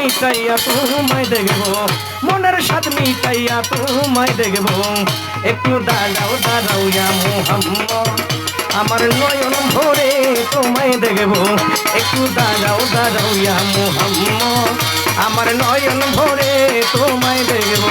মিটাইয়া তোমায় দেখব। মনের স্বাদ মিটাইয়া তোমায় দেখব। একটু দাঁড়াও দাঁড়াও ইয়া মোহাম্মদ। আমার নয়ন ভরে তোমায় দেখব। একটু দাঁড়াও দাঁড়াও ইয়া মোহাম্মদ। আমার নয়ন ভরে তোমায় দেখব।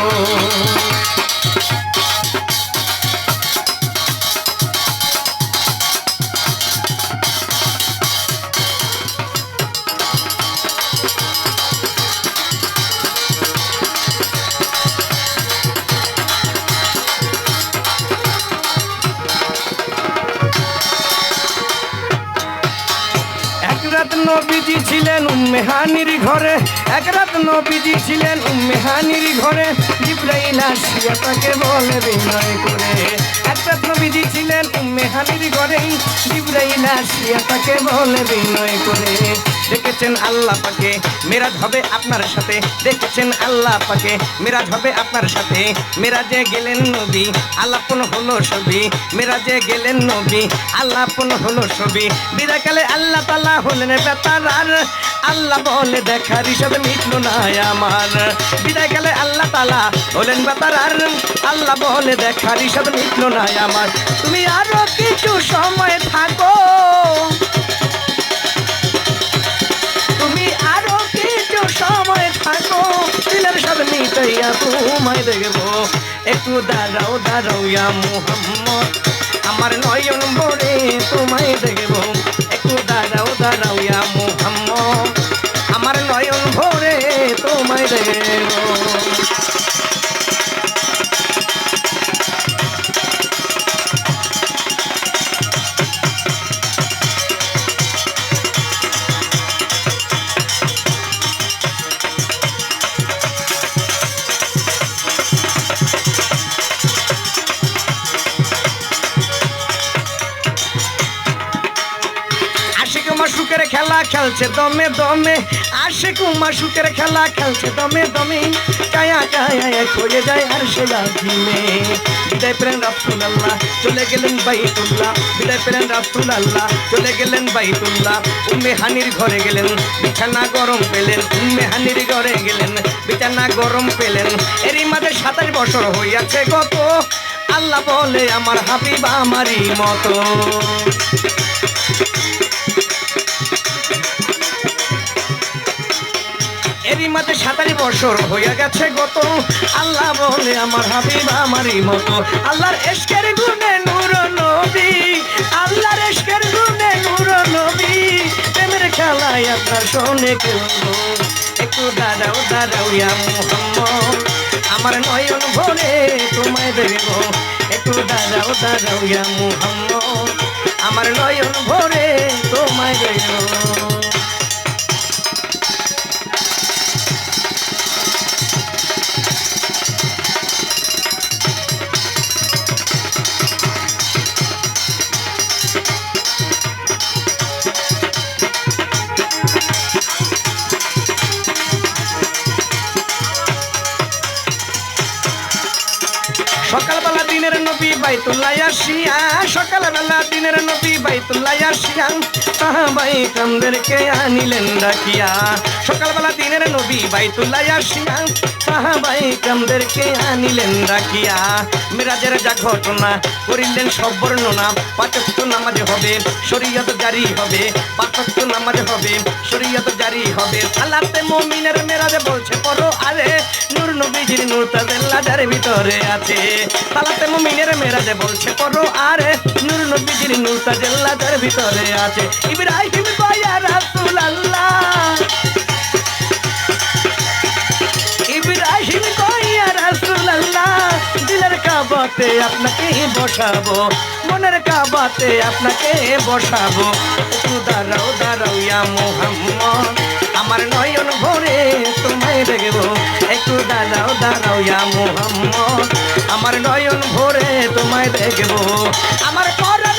রাত নবীজি ছিলেন উম্মেহানির ঘরে। এক রাত নবীজি ছিলেন উম্মেহানির ঘরে। জিব্রাইল আসিয়া তাকে বলে বিনয় করে। এক রাত নবীজি ছিলেন উম্মেহানির ঘরে দেখেছেন আল্লাহ পাকে, মেরাজ হবে আপনার সাথে। দেখেছেন আল্লাহ পাকে, মেরাজ হবে আপনার সাথে। মেরাজে গেলেন নবী আল্লাপন হলো ছবি মেরাজে গেলেন নবী আল্লাপন হলো ছবি বিদাকালে আল্লাহ তালা হলেন বেতার। আর আল্লাহ বলে দেখার হিসাবে মিটলো না আমার। বিদায়কালে আল্লাহ তালা হলেন বেতার আর আল্লাহ বলে দেখার হিসাবে মিটলো না আমার। তুমি আরও কিছু সময় থাকো। তুমি কিছু সময় তোমায় দেখব। একটু দাঁড়াও দাঁড়াও ইয়া মুহাম্মদ। আমার নয়ন ভরে তোমায় দেখব। একটু দাঁড়াও দাঁড়াও ইয়া তোমায় মাসুকের খেলা খেলছে দমে দমে, আশিক মাসুকের খেলা খেলছে দমে দমে। কায়া কায়া হয়ে যায় আর সে লাজিমে বিদায় প্রেম রাসুল আল্লাহ চলে গেলেন বাইতুল্লাহ। বিদায় প্রেম রাসুল আল্লাহ চলে গেলেন বাইতুল্লাহ। উম্মে হানির ঘরে গেলেন, বিছানা গরম পেলেন। উম্মে হানির ঘরে গেলেন, বিছানা গরম পেলেন। এরই মাঝে সাতাশ বছর হইয়াছে গত। আল্লাহ বলে, আমার হাবিবা আমারই মতো। মাঝে সাতারি বছর হয়ে গেছে গত। আল্লাহ বলে আমার হাবিব আমারই মতো আল্লাহর এসকের গুণে নূর নবী। আল্লাহর এসকের গুণে নূর নবী। প্রেমের খেলায় আপনার শোনে কেউ একটু দাঁড়াও দাঁড়াও ইয়া মুহাম্মদ। আমার নয়ন ভরে তোমায় দেব একটু দাঁড়াও দাঁড়াও ইয়া মুহাম্মদ। আমার নয়ন ভরে তোমায় দেব সকালবেলা দিনের নবী বাইতুল্লাহ আসিয়া, সকালবেলা দিনের নবী বাইতুল্লাহ আসিয়া সাহাবাই কামদেরকে আনিলেন ডাকিয়া সকালবেলা দিনের নবী বাইতুল্লাহ আসিয়া সাহাবাই কামদেরকে আনিলেন ডাকিয়া মিরাজের যা ঘটনা করিলেন সব বর্ণনা পাচক্য নামাজে হবে, শরীয়ত জারি হবে পাচক্য নামাজে হবে, শরীয়ত জারি হবে। সালাতে মমিনের মেরাজে বলছে, পড়ো আরে নূর নবীজির নূর তাদের লাজার ভিতরে আছে। সালাতে মমিনের মেরাজে বলছে পড়ো আরে। নূর নবীজির নুর লাজার ভিতরে আছে। ইব্রাহিম বায়া রাসূল আল্লাহ কাবাতে আপনাকে বসাবো, মনের কাবাতে আপনাকে বসাবো। একটু দাঁড়াও দাঁড়াও ইয়া মুহাম্মদ, আমার নয়ন ভরে তোমায় দেখব। একটু দাঁড়াও দাঁড়াও ইয়া মুহাম্মদ, আমার নয়ন ভরে তোমায় দেখব। আমার পরাণ